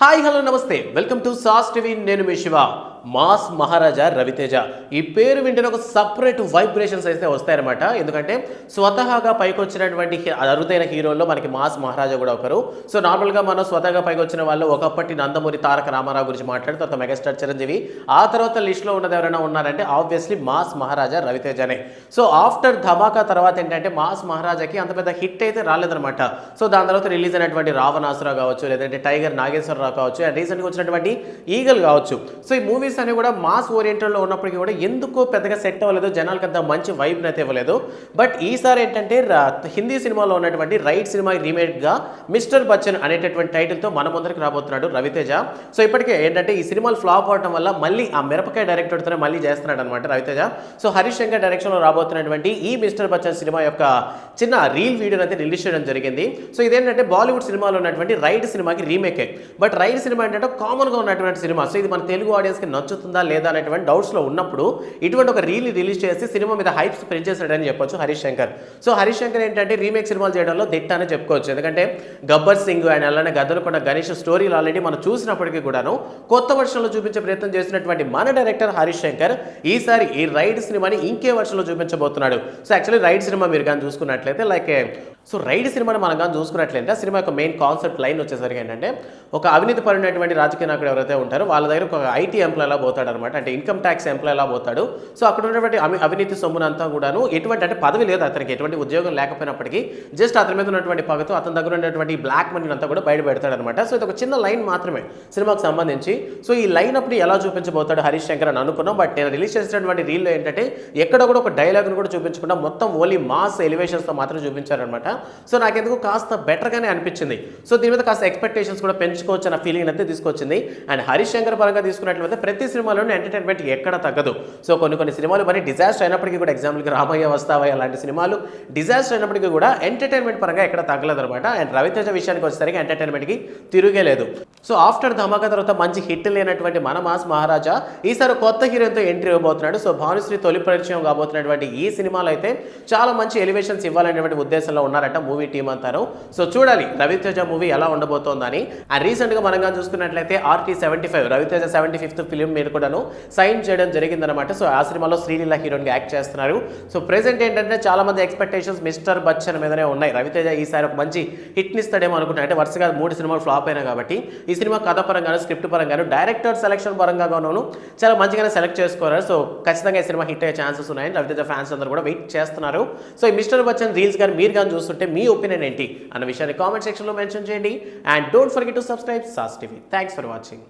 Hi hello నమస్తే. Welcome to Sas TV. నేను మీ శివ. మాస్ మహారాజా రవితేజ. ఈ పేరు వింటేనే ఒక సపరేట్ వైబ్రేషన్స్ అయితే వస్తాయన్నమాట. ఎందుకంటే స్వతహాగా పైకి వచ్చినటువంటి అరుదైన హీరోల్లో మనకి మాస్ మహారాజా కూడా ఒకరు. సో నార్మల్గా మనం స్వతహాగా పైకి వచ్చిన వాళ్ళు ఒకప్పటి నందమూరి తారక రామారావు గురించి మాట్లాడి తర్వాత మెగాస్టార్ చిరంజీవి ఆ తర్వాత లిస్ట్లో ఉన్నది ఎవరైనా ఉన్నారంటే ఆబ్వియస్లీ మాస్ మహారాజా రవితేజనే. సో ఆఫ్టర్ ధమాకా తర్వాత ఏంటంటే మాస్ మహారాజాకి అంత పెద్ద హిట్ అయితే రాలేదన్నమాట. సో దాని తర్వాత రిలీజ్ అయినటువంటి రావణాసురావు కావచ్చు లేదంటే టైగర్ నాగేశ్వరరావు కావచ్చు అండ్ రీసెంట్గా వచ్చినటువంటి ఈగల్ కావచ్చు. సో ఈ మూవీస్ అనేవి కూడా మాస్ ఓరియంటెడ్లో ఉన్నప్పటికీ కూడా ఎందుకో పెద్దగా సెట్ అవ్వలేదు. జనాలకి అంత మంచి వైబ్ని అయితే ఇవ్వలేదు. బట్ ఈసారి ఏంటంటే హిందీ సినిమాలో ఉన్నటువంటి రైట్ సినిమా రీమేక్గా మిస్టర్ బచ్చన్ అనేటటువంటి టైటిల్తో మన ముందరికి రాబోతున్నాడు రవితేజ. సో ఇప్పటికే ఏంటంటే ఈ సినిమాలు ఫ్లాప్ అవడం వల్ల మళ్ళీ ఆ మిరపకాయ డైరెక్టర్తోనే మళ్ళీ చేస్తున్నాడు అనమాట రవితేజ. సో హరీష్ శంకర్ డైరెక్షన్లో రాబోతున్నటువంటి ఈ మిస్టర్ బచ్చన్ సినిమా యొక్క చిన్న రీల్ వీడియోని అయితే రిలీజ్ చేయడం జరిగింది. సో ఇదేంటంటే బాలీవుడ్ సినిమాలో ఉన్నటువంటి రైట్ సినిమాకి రీమేకే బట్ రైట్ సినిమా ఏంటంటే కామన్గా ఉన్నటువంటి సినిమా సో ఇది మన తెలుగు ఆడియన్స్కి నచ్చుతుందా లేదా అనేటువంటి డౌట్స్లో ఉన్నప్పుడు ఇటువంటి ఒక రీల్ రిలీజ్ చేసి సినిమా మీద హైప్స్ పెంచేసాడని చెప్పొచ్చు హరీష్ శంకర్. సో హరీష్ శంకర్ ఏంటంటే రీమేక్ సినిమాలు చేయడంలో దిట్ట అని చెప్పుకోవచ్చు. ఎందుకంటే గబ్బర్ సింగ్ అండ్ అలానే గద్దలకొండ గణేష్ స్టోరీలు ఆల్రెడీ మనం చూసినప్పటికీ కూడాను కొత్త వర్షంలో చూపించే ప్రయత్నం చేసినటువంటి మన డైరెక్టర్ హరీష్ శంకర్ ఈసారి ఈ రైడ్ సినిమాని ఇంకే వర్షంలో చూపించబోతున్నాడు. సో యాక్చువల్లీ రైడ్ సినిమా మీరు కానీ చూసుకున్నట్లయితే లైక్ సో రైడ్ సినిమాని మనం కానీ చూసుకున్నట్లయితే ఆ సినిమా యొక్క మెయిన్ కాన్సెప్ట్ లైన్ వచ్చేసరికి ఏంటంటే ఒక అవినీతి పడినటువంటి రాజకీయ నాయకుడు ఎవరైతే ఉంటారో వాళ్ళ దగ్గర ఒక ఐటీ ఎంప్లాయ్ ఎలా పోతాడు అనమాట అంటే ఇన్కమ్ ట్యాక్స్ ఎంప్లాయ్ ఎలా పోతాడు. సో అక్కడ ఉన్నటువంటి అవినీతి అవినీతి సొమ్మునంతా కూడాను ఎటువంటి అంటే పదవి లేదు అతనికి ఎటువంటి ఉద్యోగం లేకపోయినప్పటికీ జస్ట్ అతని మీద ఉన్నటువంటి పగతో అతని దగ్గర ఉన్నటువంటి బ్లాక్ మనీ అంతా కూడా బయట పెడతాడు అనమాట సో ఇది ఒక చిన్న లైన్ మాత్రమే సినిమాకు సంబంధించి. సో ఈ లైన్ అప్పుడు ఎలా చూపించబోతాడు హరీష్ శంకర్ అని అనుకున్నాం. బట్ నేను రిలీజ్ చేసినటువంటి రీల్లో ఏంటంటే ఎక్కడ కూడా ఒక డైలాగ్ను కూడా చూపించకుండా మొత్తం ఓన్లీ మాస్ ఎలివేషన్స్తో మాత్రం చూపించారనమాట సో నాకెందుకు కాస్త బెటర్గానే అనిపించింది. సో దీని మీద కాస్త ఎక్స్పెక్టేషన్స్ కూడా పెంచుకోవచ్చు అన్న ఫీలింగ్ అయితే తీసుకొచ్చింది. అండ్ హరీష్ శంకర్ పరంగా తీసుకున్నట్లయితే ప్రతి ప్రతి సినిమాలోనూ ఎంటర్టైన్మెంట్ ఎక్కడ తగ్గదు. సో కొన్ని కొన్ని సినిమాలు మరి డిజాస్టర్ అయినప్పటికీ కూడా ఎగ్జాంపుల్కి రామయ్య వస్తావయ్య అలాంటి సినిమాలు డిజాస్టర్ అయినప్పటికీ కూడా ఎంటర్టైన్మెంట్ పరంగా ఎక్కడ తగ్గలేదు అనమాట అండ్ రవితేజ విషయానికి వచ్చేసరికి ఎంటర్టైన్మెంట్కి తిరిగేలేదు. సో ఆఫ్టర్ ధమాకా తర్వాత మంచి హిట్ లేనటువంటి మన మాస్ మహారాజా ఈసారి కొత్త హీరోయిన్తో ఎంట్రీ ఇవ్వబోతున్నాడు. సో భానుశ్రీ తొలి పరిచయం కాబోతున్నటువంటి ఈ సినిమాలో అయితే చాలా మంచి ఎలివేషన్స్ ఇవ్వాలనేటువంటి ఉద్దేశంలో ఉన్నారట మూవీ టీం అంటారు సో చూడాలి రవితేజ మూవీ ఎలా ఉండబోతోందని. ఆ రీసెంట్గా మనం చూసుకున్నట్లయితే RT seventy five Ravi Teja seventy fifth film మీరు కూడాను సైన్ చేయడం జరిగిందనమాట సో ఆ సినిమాలో శ్రీలీల హీరోయిన్గా యాక్ట్ చేస్తున్నారు. సో ప్రెసెంట్ ఏంటంటే చాలా మంది ఎక్స్పెక్టేషన్స్ మిస్టర్ బచ్చన్ మీదనే ఉన్నాయి. రవితేజ ఈసారి ఒక మంచి హిట్ని ఇస్తాడేమో అనుకుంటున్నా అంటే వరుసగా మూడు సినిమాలు ఫ్లాప్ అయినా కాబట్టి ఈ సినిమా కథ పరంగాను స్క్రిప్ట్ పరంగాను డైరెక్టర్ సెలెక్షన్ పరంగాను చాలా మంచిగానే సెలెక్ట్ చేసుకోరు సో ఖచ్చితంగా ఈ సినిమా హిట్ అయ్యే ఛాన్సెస్ ఉన్నాయని రవితేజ ఫ్యాన్స్ అందరూ కూడా వెయిట్ చేస్తున్నారు. సో ఈ మిస్టర్ బచ్చన్ రీల్స్ కానీ మీరు కానీ చూస్తుంటే మీ ఒపీనియన్ ఏంటి? అన్న విషయాన్ని కామెంట్ సెక్షన్లో మెన్షన్ చేయండి. And don't forget to subscribe Sas TV. Thanks for watching.